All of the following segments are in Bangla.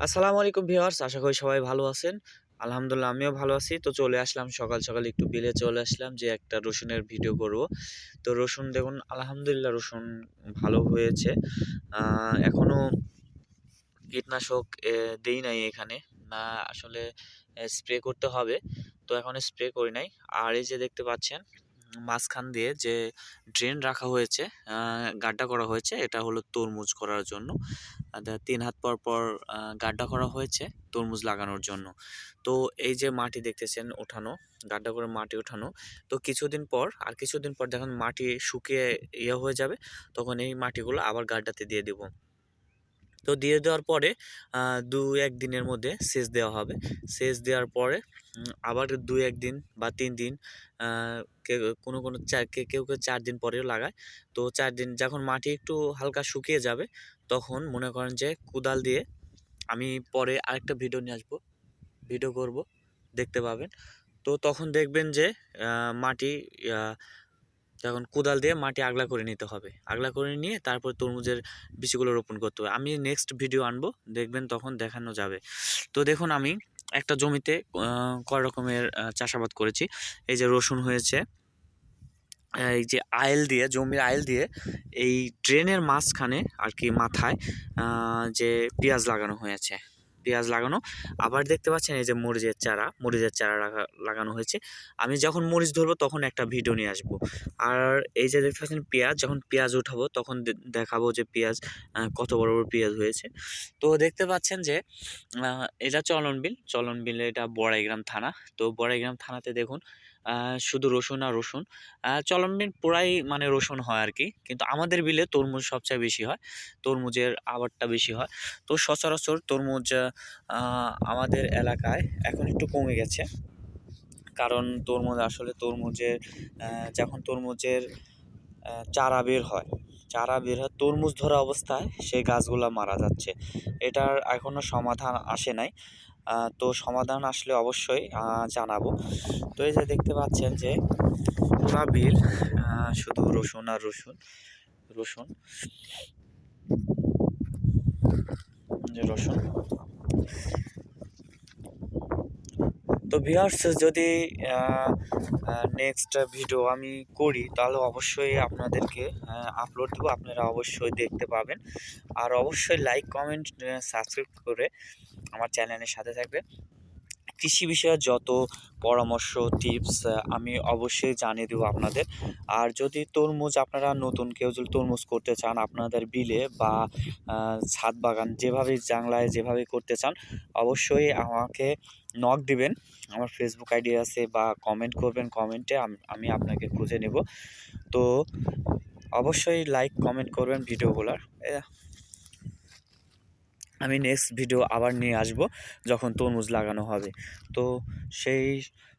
আসসালামু আলাইকুম ভিউয়ার্স আশা করি সবাই ভালো আছেন। আলহামদুলিল্লাহ আমিও ভালো আছি। তো চলে আসলাম সকাল সকাল একটু বিলে চলে আসলাম যে একটা রসুনের ভিডিও করব। তো রসুন দেখুন আলহামদুলিল্লাহ রসুন ভালো হয়েছে। আহ, এখনও কীটনাশক দেই নাই এখানে। না আসলে স্প্রে করতে হবে। তো এখন স্প্রে করি নাই। আর এই যে দেখতে পাচ্ছেন মাঝখান দিয়ে যে ড্রেন রাখা হয়েছে গাড্ডা করা হয়েছে, এটা হলো তরমুজ করার জন্য। তিন হাত পর পর গাড্ডা করা হয়েছে তরমুজ লাগানোর জন্য। তো এই যে মাটি দেখতেছেন ওঠানো, গাড্ডা করে মাটি ওঠানো, তো কিছুদিন পর, আর কিছুদিন পর যখন মাটি শুকিয়ে ইয়ে হয়ে যাবে, তখন এই মাটিগুলো আবার গাড্ডাতে দিয়ে দেব। তো দিয়ে দেওয়ার পরে দু এক দিনের মধ্যে সেচ দেওয়া হবে। সেচ দেওয়ার পরে আবার দু এক দিন বা তিন দিন কোনো কোনো চার কেউ কেউ চার দিন পরেও লাগায়। তো চার দিন যখন মাটি একটু হালকা শুকিয়ে যাবে, তখন মনে করেন যে কোদাল দিয়ে আমি পরে আরেকটা ভিডিও নিয়ে আসব। ভিডিও করব, দেখতে পাবেন। তো তখন দেখবেন যে মাটি তখন কোদাল দিয়ে মাটি আগলা করে নিতে হবে। আগলা করে নিয়ে তারপর তরমুজের বীজগুলো রোপণ করতে হবে। আমি নেক্সট ভিডিও আনব, দেখবেন তখন দেখানো যাবে। তো দেখুন আমি একটা জমিতে কয় রকমের চাষাবাদ করেছি। এই যে রসুন হয়েছে, এই যে আইল দিয়ে, জমির আইল দিয়ে এই ড্রেনের মাঝখানে আর কি মাথায় যে পেঁয়াজ লাগানো হয়েছে। পেঁয়াজ লাগানো। আবার দেখতে পাচ্ছেন এই যে মরিচের চারা মরিচের চারা লাগা- লাগানো হয়েছে। আমি যখন মরিচ ধরবো তখন একটা ভিডিও নিয়ে আসব। আর এই যে দেখতে পাচ্ছেন পেঁয়াজ, যখন পেঁয়াজ উঠাবো তখন দেখাবো যে পেঁয়াজ কত বড় বড় পেঁয়াজ হয়েছে। তো দেখতে পাচ্ছেন যে এটা চলন বিল। চলন বিলে এটা বড়াইগ্রাম থানা। তো বড়াইগ্রাম থানাতে দেখুন শুধু রসুন আর রসুন। চলন বিল পুরাই মানে রসুন হয় আর কি। কিন্তু আমাদের বিলে তরমুজ সবচেয়ে বেশি হয়। তরমুজের আবারটা বেশি হয়। তো সচরাচর তরমুজ আমাদের এলাকায় এখন একটু কমে গেছে। কারণ তরমুজ আসলে তরমুজের যখন তরমুজের চারা বের হয়, চারা বের হয়, তরমুজ ধরা অবস্থায় সেই গাছগুলো মারা যাচ্ছে। এটার এখনও সমাধান আসে নাই। তো সমাধান আসলে অবশ্যই জানাব। তো এই যে দেখতে পাচ্ছেন যে পুরা বিল শুধু রসুন আর রসুন রসুন রসুন তো ভিউয়ার্স যদি নেক্সট ভিডিও আমি করি, তাহলে অবশ্যই আপনাদেরকে আপলোড দেবো। আপনারা অবশ্যই দেখতে পাবেন। আর অবশ্যই লাইক কমেন্ট সাবস্ক্রাইব করে আমার চ্যানেলের সাথে থাকবেন। কৃষি বিষয়ে যত পরামর্শ টিপস আমি অবশ্যই জানিয়ে দেবো আপনাদের। আর যদি তরমুজ আপনারা নতুন কেউ যদি তরমুজ করতে চান, আপনাদের বিলে বা ছাদ বাগান যেভাবে জাংলায় যেভাবে করতে চান, অবশ্যই আমাকে নক দিবেন। আমার ফেসবুক আইডি আছে বা কমেন্ট করবেন কমেন্টে আমি আপনাকে খুঁজে নেব। তো অবশ্যই লাইক কমেন্ট করবেন ভিডিওগুলোর আমি নেক্সট ভিডিও আবার নিয়ে আসব যখন তরমুজ লাগানো হবে। তো সেই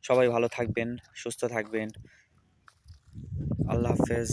সবাই ভালো থাকবেন, সুস্থ থাকবেন। আল্লাহ হাফেজ।